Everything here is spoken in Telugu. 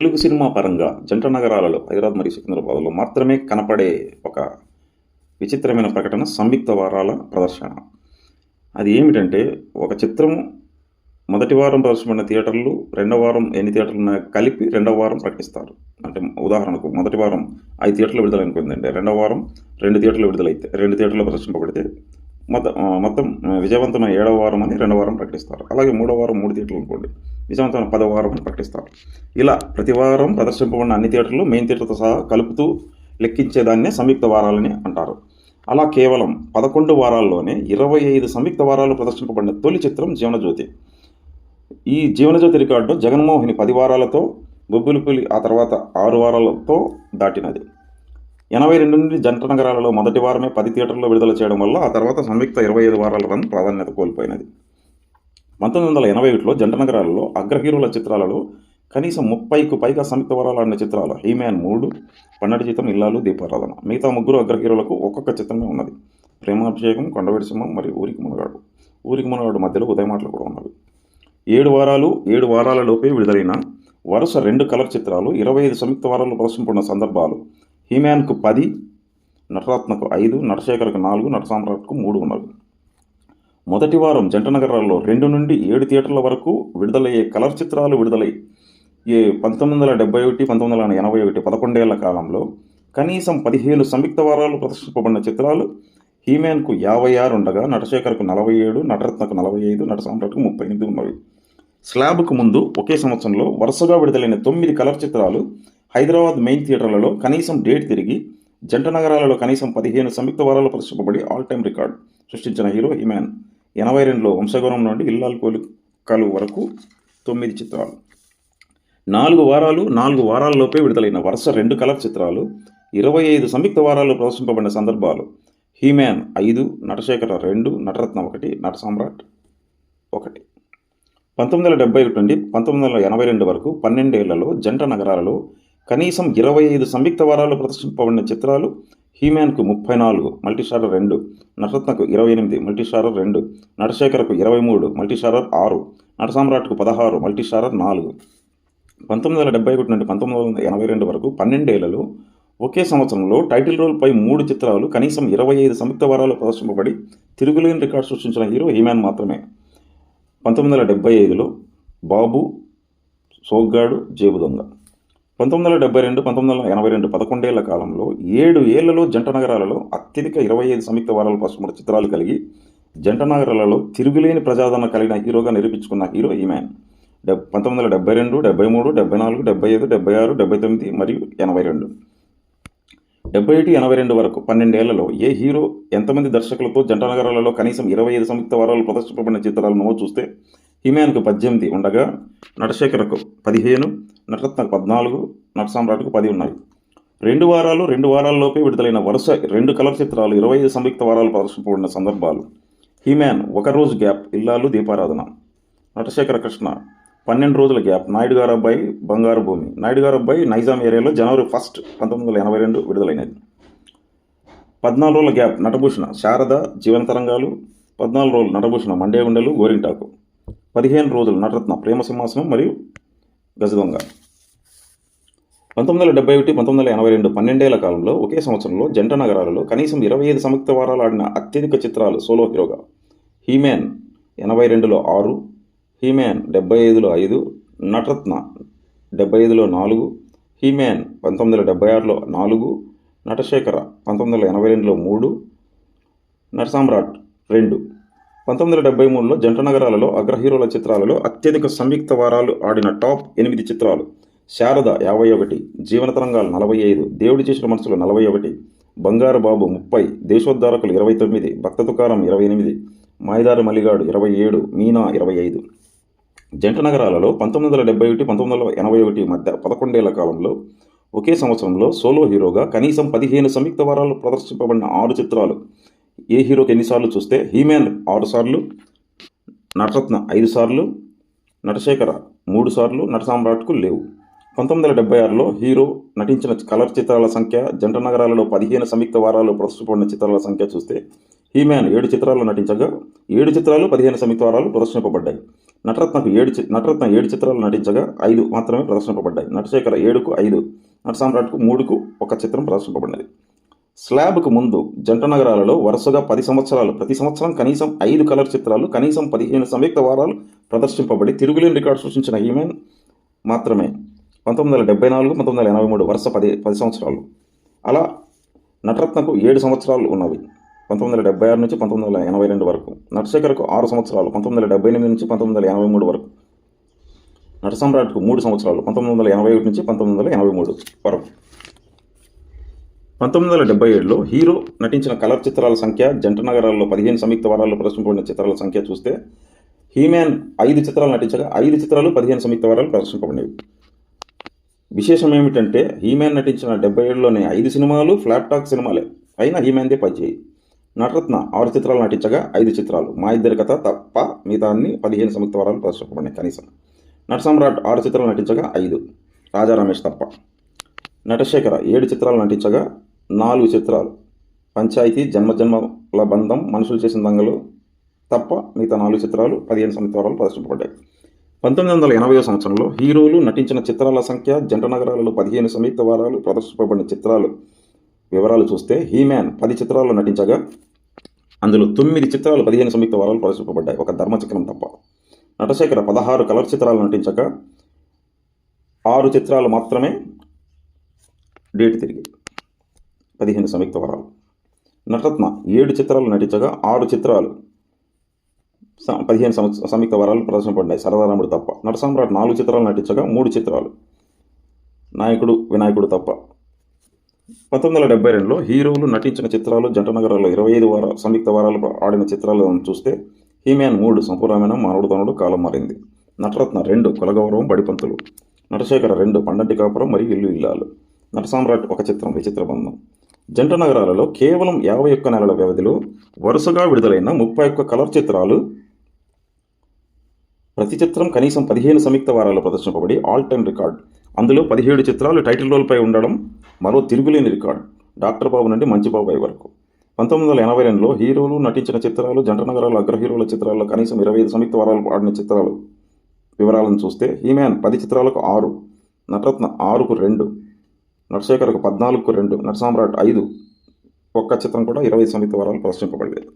తెలుగు సినిమా పరంగా జంట నగరాలలో హైదరాబాద్ మరియు సికింద్రాబాద్లో మాత్రమే కనపడే ఒక విచిత్రమైన ప్రకటన సంయుక్త వారాల ప్రదర్శన. అది ఏమిటంటే ఒక చిత్రం మొదటి వారం ప్రదర్శనమైన థియేటర్లు రెండవ వారం ఎన్ని థియేటర్లు ఉన్నాయో కలిపి రెండవ వారం ప్రకటిస్తారు. అంటే ఉదాహరణకు మొదటి వారం ఐదు థియేటర్లు విడుదల అనుకుందండి రెండవ వారం రెండు థియేటర్లు విడుదలైతే రెండు థియేటర్లు ప్రదర్శింపబడితే మొత్తం మొత్తం విజయవంతమైన ఏడవ వారం అని రెండవ వారం ప్రకటిస్తారు. అలాగే మూడవ వారం మూడు థియేటర్లు అనుకోండి. విజయవంతమైన పదవ వారం అని ప్రకటిస్తారు. ఇలా ప్రతి వారం ప్రదర్శింపబడిన అన్ని థియేటర్లు మెయిన్ థియేటర్తో సహా కలుపుతూ లెక్కించేదాన్నే సంయుక్త వారాలని అంటారు. అలా కేవలం పదకొండు వారాల్లోనే ఇరవై ఐదు సంయుక్త వారాలు ప్రదర్శింపబడిన తొలి చిత్రం జీవనజ్యోతి. ఈ జీవనజ్యోతి రికార్డు జగన్మోహిని పది వారాలతో బొబ్బులిపులి ఆ తర్వాత ఆరు వారాలతో దాటినది. ఎనభై రెండు నుండి జంట నగరాలలో మొదటి వారమే పది థియేటర్లో విడుదల చేయడం వల్ల ఆ తర్వాత సంయుక్త ఇరవై ఐదు వారాల రన్ ప్రాధాన్యత కోల్పోయినది. పంతొమ్మిది వందల ఎనభై ఒకటిలో జంట నగరాలలో అగ్రహీరుల చిత్రాలలో కనీసం ముప్పైకు పైగా సంయుక్త వరాలు ఆడిన చిత్రాలు హీమ్యాన్ మూడు పన్నెండు జీతం ఇల్లాలు దీపారాధన. మిగతా ముగ్గురు అగ్రహీరులకు ఒక్కొక్క చిత్రమే ఉన్నది. ప్రేమాభిషేకం కొండవీడి సింహం మరియు ఊరికి మునగాడు. ఊరికి మునగాడు మధ్యలో ఉదయమాటలు కూడా ఉన్నవి. ఏడు వారాలు ఏడు వారాలలోపే విడుదలైన వరుస రెండు కలర్ చిత్రాలు ఇరవై ఐదు సంయుక్త వారాలు ప్రదర్శింపున్న సందర్భాలు హీమాన్కు పది నటరత్నకు ఐదు నటశేఖర్కు నాలుగు నటసామ్రాట్కు మూడు ఉన్నవి మొదటి వారం జంట నగరాల్లో రెండు నుండి ఏడు థియేటర్ల వరకు విడుదలయ్యే కలర్ చిత్రాలు విడుదలై ఏ పంతొమ్మిది వందల డెబ్బై ఒకటి పంతొమ్మిది వందల ఎనభై ఒకటి పదకొండేళ్ళ కాలంలో కనీసం పదిహేను సంయుక్త వారాలు ప్రదర్శింపబడిన చిత్రాలు హీమ్యాన్కు యాభై ఆరు ఉండగా నటశేఖర్కు నలభై ఏడు నటరత్నకు నలభై ఐదు నటసామ్రాట్కు ముప్పై ఎనిమిది ఉన్నవి. స్లాబ్కు ముందు ఒకే సంవత్సరంలో వరుసగా విడుదలైన తొమ్మిది కలర్ చిత్రాలు హైదరాబాద్ మెయిన్ థియేటర్లలో కనీసం డేట్ తిరిగి జంట నగరాలలో కనీసం పదిహేను సంయుక్త వారాలు ప్రదర్శింపబడి ఆల్ టైమ్ రికార్డ్ సృష్టించిన హీరో హిమాన్ ఎనభై రెండులో వంశగౌరం నుండి ఇల్లాల్ కోలికలు వరకు తొమ్మిది చిత్రాలు. నాలుగు వారాలు నాలుగు వారాల్లోపే విడుదలైన వరుస రెండు కలర్ చిత్రాలు ఇరవై ఐదు సంయుక్త వారాలు ప్రదర్శింపబడిన సందర్భాలు. హీమ్యాన్ ఐదు నటశేఖర రెండు నటరత్న ఒకటి నట సామ్రాట్ ఒకటి. పంతొమ్మిది వందల డెబ్బై ఒకటి నుండి పంతొమ్మిది వందల ఎనభై రెండు వరకు పన్నెండేళ్ళలో జంట నగరాలలో కనీసం ఇరవై ఐదు సంయుక్త వారాలు ప్రదర్శింపబడిన చిత్రాలు హీమ్యాన్కు ముప్పై నాలుగు మల్టీస్టారర్ రెండు నటరత్నకు ఇరవై ఎనిమిది మల్టీస్టారర్ రెండు నటశేఖర్కు ఇరవై మూడు మల్టీస్టారర్ ఆరు నటసామ్రాట్కు పదహారు మల్టీస్టారర్ నాలుగు. పంతొమ్మిది వందల డెబ్బై ఒకటి నుండి పంతొమ్మిది వందల ఎనభై రెండు వరకు పన్నెండేళ్ళలో ఒకే సంవత్సరంలో టైటిల్ రోల్పై మూడు చిత్రాలు కనీసం ఇరవై ఐదు సంయుక్త వారాలు ప్రదర్శింపబడి తిరుగులేని రికార్డు సృష్టించిన హీరో హీమాన్ మాత్రమే. పంతొమ్మిది వందల డెబ్బై ఐదులో బాబు సోగ్గాడు జేబు దొంగ. పంతొమ్మిది వందల డెబ్బై రెండు పంతొమ్మిది వందల ఎనభై రెండు పదకొండేళ్ళ కాలంలో ఏడు ఏళ్ళలో జంట నగరాలలో అత్యధిక ఇరవై ఐదు సంయుక్త వారాల పసుమూడు చిత్రాలు కలిగి జంట నగరాలలో తిరుగులేని ప్రజాదరణ కలిగిన హీరోగా నిరూపించుకున్న హీరో ఈమ్యాన్ డెబ్ పంతొమ్మిది వందల డెబ్బై రెండు డెబ్బై మూడు డెబ్బై నాలుగు డెబ్బై ఐదు డెబ్బై ఆరు డెబ్బై తొమ్మిది మరియు ఎనభై రెండు. డెబ్బై ఒకటి ఎనభై రెండు వరకు పన్నెండేళ్ళలో ఏ హీరో ఎంతమంది దర్శకులతో జంట నగరాలలో కనీసం ఇరవై ఐదు సంయుక్త వారాలు ప్రదర్శింపబడిన చిత్రాలను చూస్తే హిమాన్కు పద్దెనిమిది ఉండగా నటశేఖరకు పదిహేను నటరత్నకు పద్నాలుగు నటసామ్రాట్కు పది ఉన్నాయి. రెండు వారాలు రెండు వారాల్లోపే విడుదలైన వరుస రెండు కలర్ చిత్రాలు ఇరవై ఐదు సంయుక్త వారాలు ప్రదర్శింపబడిన సందర్భాలు. హీమ్యాన్ ఒక రోజు గ్యాప్ ఇల్లాలు దీపారాధన. నటశేఖర కృష్ణ పన్నెండు రోజుల గ్యాప్ నాయుడు గారు అబ్బాయి బంగారు భూమి. నాయుడు గారు అబ్బాయి నైజాం ఏరియాలో జనవరి ఫస్ట్ పంతొమ్మిది వందల ఎనభై రెండు విడుదలైనది. పద్నాలుగు రోజుల గ్యాప్ నటభూషణ శారద జీవన తరంగాలు. పద్నాలుగు రోజులు నటభూషణ మండేగుండెలు గోరింటాకు. పదిహేను రోజులు నటరత్న ప్రేమ సింహాసనం మరియు గజదొంగ. పంతొమ్మిది వందల డెబ్బై ఒకటి పంతొమ్మిది వందల ఎనభై రెండు పన్నెండేళ్ళ కాలంలో ఒకే సంవత్సరంలో జంట నగరాలలో కనీసం ఇరవై ఐదు సంయుక్త వారాలు ఆడిన అత్యధిక చిత్రాలు సోలో హీరోగా హీమ్యాన్ ఎనభై రెండులో ఆరు హీమ్యాన్ డెబ్బై ఐదులో ఐదు నటరత్న డెబ్బై ఐదులో నాలుగు హీమ్యాన్ పంతొమ్మిది వందల డెబ్బై ఆరులో నాలుగు నటశేఖర పంతొమ్మిది వందల ఎనభై రెండులో మూడు నటసామ్రాట్ రెండు. పంతొమ్మిది వందల డెబ్బై మూడులో జంట నగరాలలో అగ్ర హీరోల చిత్రాలలో అత్యధిక సంయుక్త వారాలు ఆడిన టాప్ ఎనిమిది చిత్రాలు. శారద యాభై ఒకటి జీవన తరంగాలు నలభై ఐదు దేవుడి చేసిన మనసులు నలభై ఒకటి బంగారు బాబు ముప్పై దేశోద్ధారకులు ఇరవై తొమ్మిది భక్త తుకారం ఇరవై ఎనిమిది మాయదారు మలిగాడు ఇరవై ఏడు మీనా ఇరవై ఐదు. జంట నగరాలలో పంతొమ్మిది వందల డెబ్బై ఒకటి పంతొమ్మిది వందల ఎనభై ఒకటి మధ్య పదకొండేళ్ళ కాలంలో ఒకే సంవత్సరంలో సోలో హీరోగా కనీసం పదిహేను సంయుక్త వారాలు ప్రదర్శింపబడిన ఆరు చిత్రాలు. ఏ హీరోకి ఎన్నిసార్లు చూస్తే హీమ్యాన్ ఆరు సార్లు నటరత్న ఐదు సార్లు నటశేఖర మూడు సార్లు నటసామ్రాట్కు లేవు. పంతొమ్మిది వందల డెబ్బై ఆరులో హీరో నటించిన కలర్ చిత్రాల సంఖ్య జంట నగరాలలో పదిహేను సంయుక్త వారాలు ప్రదర్శనపడిన చిత్రాల సంఖ్య చూస్తే హీమ్యాన్ ఏడు చిత్రాల్లో నటించగా ఏడు చిత్రాలు పదిహేను సంయుక్త వారాలు ప్రదర్శింపబడ్డాయి. నటరత్నకు ఏడు చి- నటరత్న ఏడు చిత్రాలు నటించగా ఐదు మాత్రమే ప్రదర్శింపబడ్డాయి. నటశేఖర ఏడుకు ఐదు నటసామ్రాట్కు మూడుకు ఒక చిత్రం ప్రదర్శింపబడినది. స్లాబ్కు ముందు జంట నగరాలలో వరుసగా పది సంవత్సరాలు ప్రతి సంవత్సరం కనీసం ఐదు కలర్ చిత్రాలు కనీసం పదిహేను సంయుక్త వారాలు ప్రదర్శింపబడి తిరుగులేని రికార్డు సృష్టించిన హీమెన్ మాత్రమే. పంతొమ్మిది వందల డెబ్బై నాలుగు పంతొమ్మిది వందల ఎనభై మూడు వరుస పది పది సంవత్సరాలు. అలా నటరత్నకు ఏడు సంవత్సరాలు ఉన్నవి. పంతొమ్మిది వందల డెబ్బై ఆరు నుంచి పంతొమ్మిది వందల ఎనభై రెండు వరకు. నటశేఖర్కు ఆరు సంవత్సరాలు పంతొమ్మిది వందల డెబ్బై ఎనిమిది నుంచి పంతొమ్మిది వందల ఎనభై మూడు వరకు. నటసమ్రాట్కు మూడు సంవత్సరాలు పంతొమ్మిది వందల ఎనభై ఒకటి నుంచి పంతొమ్మిది వందల ఎనభై మూడు వరకు. పంతొమ్మిది వందల డెబ్బై ఏడులో హీరో నటించిన కలర్ చిత్రాల సంఖ్య జంట నగరాల్లో పదిహేను సంయుక్త వారాల్లో ప్రదర్శింపబడిన చిత్రాల సంఖ్య చూస్తే హీమ్యాన్ ఐదు చిత్రాలు నటించగా ఐదు చిత్రాలు పదిహేను సంయుక్త వారాలు ప్రదర్శింపబడినవి. విశేషం ఏమిటంటే హీమ్యాన్ నటించిన డెబ్బై ఏడులోనే ఐదు సినిమాలు ఫ్లాప్ టాక్ సినిమాలే. అయినా హీమ్యాన్దే పనిచేయి. నటరత్న ఆరు చిత్రాలు నటించగా ఐదు చిత్రాలు. మా ఇద్దరి కథ తప్ప మిగతా అన్ని పదిహేను సంయుక్త వారాలు ప్రదర్శింపబడినాయి కనీసం. నటసమ్రాట్ ఆరు చిత్రాలు నటించగా ఐదు. రాజా రమేష్ తప్ప. నటశేఖర ఏడు చిత్రాలు నటించగా నాలుగు చిత్రాలు. పంచాయతీ జన్మజన్మల బంధం మనుషులు చేసిన దంగలు తప్ప మిగతా నాలుగు చిత్రాలు పదిహేను సంవత్సరాలు ప్రదర్శింపబడ్డాయి. పంతొమ్మిది వందల ఎనభై సంవత్సరంలో హీరోలు నటించిన చిత్రాల సంఖ్య జంట నగరాలలో పదిహేను సంయుక్త వారాలు ప్రదర్శింపబడిన చిత్రాలు. వివరాలు చూస్తే హీమ్యాన్ పది చిత్రాల్లో నటించగా అందులో తొమ్మిది చిత్రాలు పదిహేను సంయుక్త వారాలు ప్రదర్శింపబడ్డాయి. ఒక ధర్మచక్రం తప్ప. నటశేఖర పదహారు కలర్ చిత్రాలు నటించగా ఆరు చిత్రాలు మాత్రమే డేట్ తిరిగాయి. పదిహేను సంయుక్త వరాలు. నటరత్న ఏడు చిత్రాలు నటించగా ఆరు చిత్రాలు పదిహేను సంవత్సర సంయుక్త వరాలు ప్రదర్శనపడినాయి సరదారాముడు తప్ప. నటసామ్రాట్ నాలుగు చిత్రాలు నటించగా మూడు చిత్రాలు. నాయకుడు వినాయకుడు తప్ప. పంతొమ్మిది వందల డెబ్బై రెండులో హీరోలు నటించిన చిత్రాలు జంట నగరాల్లో ఇరవై ఐదు వార సంయుక్త వారాలు ఆడిన చిత్రాలను చూస్తే హీమ్యాన్ మూడు సంపూర్ణమైన మానవుడు తనుడు కాలం మారింది. నటరత్న రెండు కులగౌరవం బడిపంతులు. నటశేఖర రెండు పండంటి కాపురం మరియు ఇల్లు ఇల్లాలు. నటసామ్రాట్ ఒక చిత్రం విచిత్ర బంధం. జంట నగరాలలో కేవలం యాభై ఒక్క నెలల వ్యవధిలో వరుసగా విడుదలైన ముప్పై ఒక్క కలర్ చిత్రాలు. ప్రతి చిత్రం కనీసం పదిహేను సంయుక్త వారాలు ప్రదర్శింపబడి ఆల్ టైమ్ రికార్డ్. అందులో పదిహేడు చిత్రాలు టైటిల్ రోల్పై ఉండడం మరో తిరుగులేని రికార్డ్ డాక్టర్ బాబు నుండి మంచి బాబాయ్ వరకు. పంతొమ్మిది వందల ఎనభై రెండులో హీరోలు నటించిన చిత్రాలు జంట నగరాల అగ్ర హీరోల చిత్రాల్లో కనీసం ఇరవై ఐదు సంయుక్త వారాలు ఆడిన చిత్రాలు. వివరాలను చూస్తే హీమ్యాన్ పది చిత్రాలకు ఆరు నటరత్న ఆరుకు రెండు నటశేఖర్కు పద్నాలుగుకు రెండు నటసామ్రాట్ ఐదు ఒక్క చిత్రం కూడా ఇరవై సంయుక్త వారాలు ప్రదర్శింపబడలేదు.